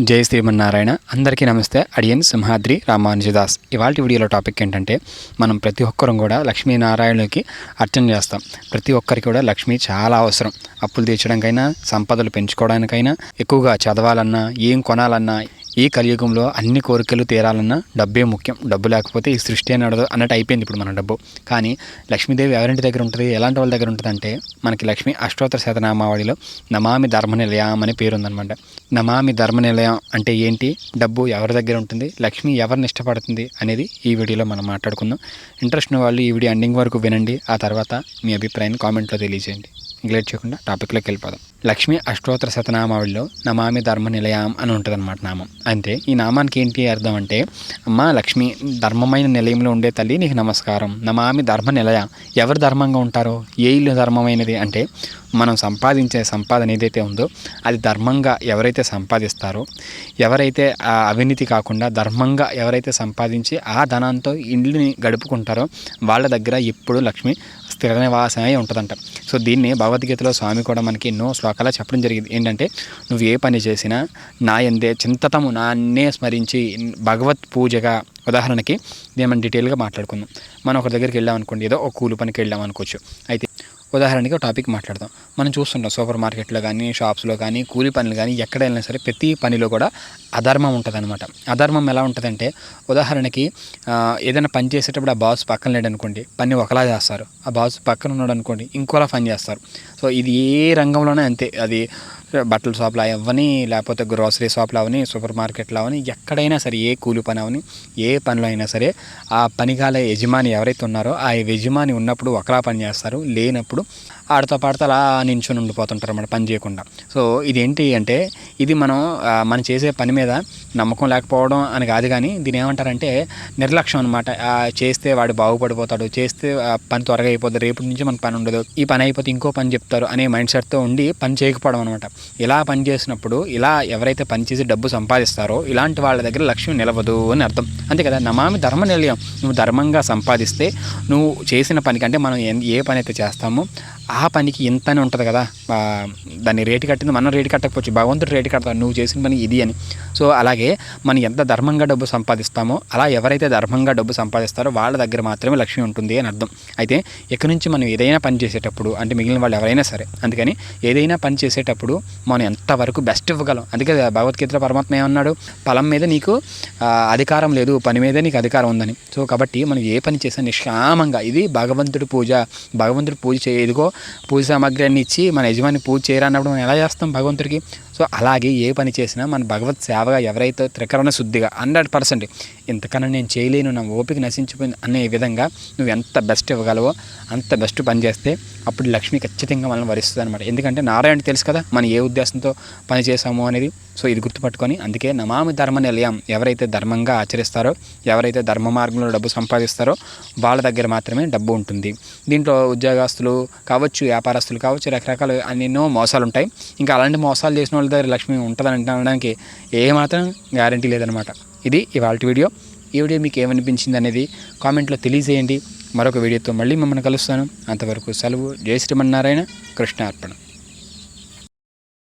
జై శ్రీమన్నారాయణ. అందరికీ నమస్తే. అడియన్ సింహాద్రి రామానుజదాస్. ఇవాళ వీడియోలో టాపిక్ ఏంటంటే మనం ప్రతి ఒక్కరం కూడా లక్ష్మీనారాయణకి అర్చన చేస్తాం. ప్రతి ఒక్కరికి కూడా లక్ష్మి చాలా అవసరం. అప్పులు తీర్చడానికైనా సంపదలు పెంచుకోవడానికైనా ఎక్కువగా చదవాలన్నా ఏం కొనాలన్నా ఈ కలియుగంలో అన్ని కోరికలు తీరాలన్నా డబ్బే ముఖ్యం. డబ్బు లేకపోతే ఈ సృష్టి నడదు అన్నట్టు అయిపోయింది ఇప్పుడు మన డబ్బు. కానీ లక్ష్మీదేవి ఎవరింటి దగ్గర ఉంటుంది? ఎలాంటి వాళ్ళ దగ్గర ఉంటుంది అంటే మనకి లక్ష్మి అష్టోత్తర శతనామావళిలో నమామి ధర్మ నిలయం అనే పేరు ఉందన్నమాట నమామి ధర్మ నిలయం అంటే ఏంటి? డబ్బు ఎవరి దగ్గర ఉంటుంది? లక్ష్మి ఎవరిని ఇష్టపడుతుంది? అనేది ఈ వీడియోలో మనం మాట్లాడుకుందాం. ఇంట్రెస్ట్ ఉన్న వాళ్ళు ఈ వీడియో ఎండింగ్ వరకు వినండి. ఆ తర్వాత మీ అభిప్రాయాన్ని కామెంట్లో తెలియజేయండి. ఇంగ్లేట్ చేయకుండా టాపిక్లోకి వెళ్ళిపోదాం. లక్ష్మి అష్టోత్తర శతనామావళిలో నమామి ధర్మ నిలయం అని ఉంటుంది అనమాట నామం. అంటే ఈ నామానికి ఏంటి అర్థం అంటే అమ్మ లక్ష్మి ధర్మమైన నిలయంలో ఉండే తల్లి నీకు నమస్కారం. నమామి ధర్మ నిలయ ఎవరు ధర్మంగా ఉంటారో ఏ ఇల్లు ధర్మమైనది అంటే మనం సంపాదించే సంపాదన ఏదైతే ఉందో అది ధర్మంగా ఎవరైతే సంపాదిస్తారో ఎవరైతే ఆ అవినీతి కాకుండా ధర్మంగా ఎవరైతే సంపాదించి ఆ ధనంతో ఇండ్లుని గడుపుకుంటారో వాళ్ళ దగ్గర ఎప్పుడు లక్ష్మి స్థిర నివాసమే ఉంటుందంట. సో దీన్ని భగవద్గీతలో స్వామి కూడా మనకి ఎన్నో అలా చెప్పడం జరిగింది. ఏంటంటే నువ్వు ఏ పని చేసినా నా ఎందే చింతతము నాన్నే స్మరించి భగవత్ పూజగా ఉదాహరణకి నేను మనం డీటెయిల్గా మాట్లాడుకుందాం. మనం ఒక దగ్గరికి వెళ్ళాం అనుకోండి ఏదో ఒక కూలి పనికి వెళ్ళాం అనుకోవచ్చు అయితే ఉదాహరణకి ఒక టాపిక్ మాట్లాడదాం. మనం చూస్తుంటాం సూపర్ మార్కెట్లో కానీ షాప్స్లో కానీ కూలి పనులు కానీ ఎక్కడ వెళ్ళినా సరే ప్రతి పనిలో కూడా అధర్మం ఉంటుందన్నమాట. అధర్మం ఎలా ఉంటుందంటే ఉదాహరణకి ఏదైనా పని చేసేటప్పుడు ఆ బాస్ పక్కన లేడు అనుకోండి పని ఒకలా చేస్తారు. ఆ బాస్ పక్కన ఉన్నాడు అనుకోండి ఇంకోలా పని చేస్తారు. సో ఇది ఏ రంగంలోనే అంతే. అది బట్టల షాప్లో అవని లేకపోతే గ్రోసరీ షాప్లో అవని సూపర్ మార్కెట్లో అవని ఎక్కడైనా సరే ఏ కూలి పని అవని ఏ పనిలో అయినా సరే ఆ పనికాల యజమాని ఎవరైతే ఉన్నారో ఆ యజమాని ఉన్నప్పుడు ఒకలా పని చేస్తారు. లేనప్పుడు ఆడతో పాడతా అలా నించుని ఉండిపోతుంటారు అన్నమాట పని చేయకుండా. సో ఇది ఏంటి అంటే ఇది మనం మనం చేసే పని మీద నమ్మకం లేకపోవడం అని కాదు కానీ దీని ఏమంటారంటే నిర్లక్ష్యం అనమాట చేస్తే వాడు బాగుపడిపోతాడు చేస్తే పని త్వరగా అయిపోతుంది రేపటి నుంచి మన పని ఉండదు. ఈ పని అయిపోతే ఇంకో పని చెప్తారు అనే మైండ్ సెట్తో ఉండి పని చేయకపోవడం అనమాట ఇలా పని చేసినప్పుడు ఇలా ఎవరైతే పని చేసి డబ్బు సంపాదిస్తారో ఇలాంటి వాళ్ళ దగ్గర లక్ష్యం నిలవదు అని అర్థం. అంతే కదా? నమామి ధర్మ నిలయం నువ్వు ధర్మంగా సంపాదిస్తే నువ్వు చేసిన పని కంటే మనం ఏ పని అయితే చేస్తామో ఆ పనికి ఇంత అని ఉంటుంది కదా. దాన్ని రేటు కట్టింది మనం రేటు కట్టకపోవచ్చు భగవంతుడు రేటు కడతాడు నువ్వు చేసిన పని ఇది అని. సో అలాగే మనం ఎంత ధర్మంగా డబ్బు సంపాదిస్తామో అలా ఎవరైతే ధర్మంగా డబ్బు సంపాదిస్తారో వాళ్ళ దగ్గర మాత్రమే లక్ష్మి ఉంటుంది అని అర్థం. అయితే ఇక్కడ నుంచి మనం ఏదైనా పని చేసేటప్పుడు అంటే మిగిలిన వాళ్ళు ఎవరైనా సరే అందుకని ఏదైనా పని చేసేటప్పుడు మనం ఎంతవరకు బెస్ట్ ఇవ్వగలం? అందుకే భగవద్గీతలో పరమాత్మ ఏమన్నాడు? పొలం మీద నీకు అధికారం లేదు పని మీద నీకు అధికారం ఉందని. సో కాబట్టి మనం ఏ పని చేసినా నిష్కామంగా ఇది భగవంతుడి పూజ భగవంతుడి పూజ చే పూజ సామాగ్రి అన్ని ఇచ్చి మన యజమాని పూజ చేయరా అన్నప్పుడు మనం ఎలా చేస్తాం భగవంతుడికి? సో అలాగే ఏ పని చేసినా మన భగవత్ సేవగా ఎవరైతే త్రికరణ శుద్ధిగా హండ్రెడ్ పర్సెంట్ ఇంతకన్నా నేను చేయలేను నా ఓపిక నశించిపోయింది అనే విధంగా నువ్వు ఎంత బెస్ట్ ఇవ్వగలవో అంత బెస్ట్ పని చేస్తే అప్పుడు లక్ష్మి ఖచ్చితంగా మనల్ని వరిస్తుంది అనమాట ఎందుకంటే నారాయణ తెలుసు కదా మనం ఏ ఉద్దేశంతో పని చేసాము అనేది. సో ఇది గుర్తుపట్టుకొని అందుకే నమామి ధర్మ నిలయం ఎవరైతే ధర్మంగా ఆచరిస్తారో ఎవరైతే ధర్మ మార్గంలో డబ్బు సంపాదిస్తారో వాళ్ళ దగ్గర మాత్రమే డబ్బు ఉంటుంది. దీంట్లో ఉద్యోగస్తులు కావచ్చు వ్యాపారస్తులు కావచ్చు రకరకాల ఎన్నో మోసాలు ఉంటాయి ఇంకా అలాంటి మోసాలు చేసిన వాళ్ళ దగ్గర లక్ష్మి ఉంటుందని అనడానికి ఏమాత్రం గ్యారంటీ లేదనమాట ఇది ఇవాళ వీడియో. ఈ వీడియో మీకు ఏమనిపించింది అనేది కామెంట్లో తెలియజేయండి. మరొక వీడియోతో మళ్ళీ మిమ్మల్ని కలుస్తాను. అంతవరకు సెలవు. జై శ్రీమన్నారాయణ. కృష్ణ అర్పణ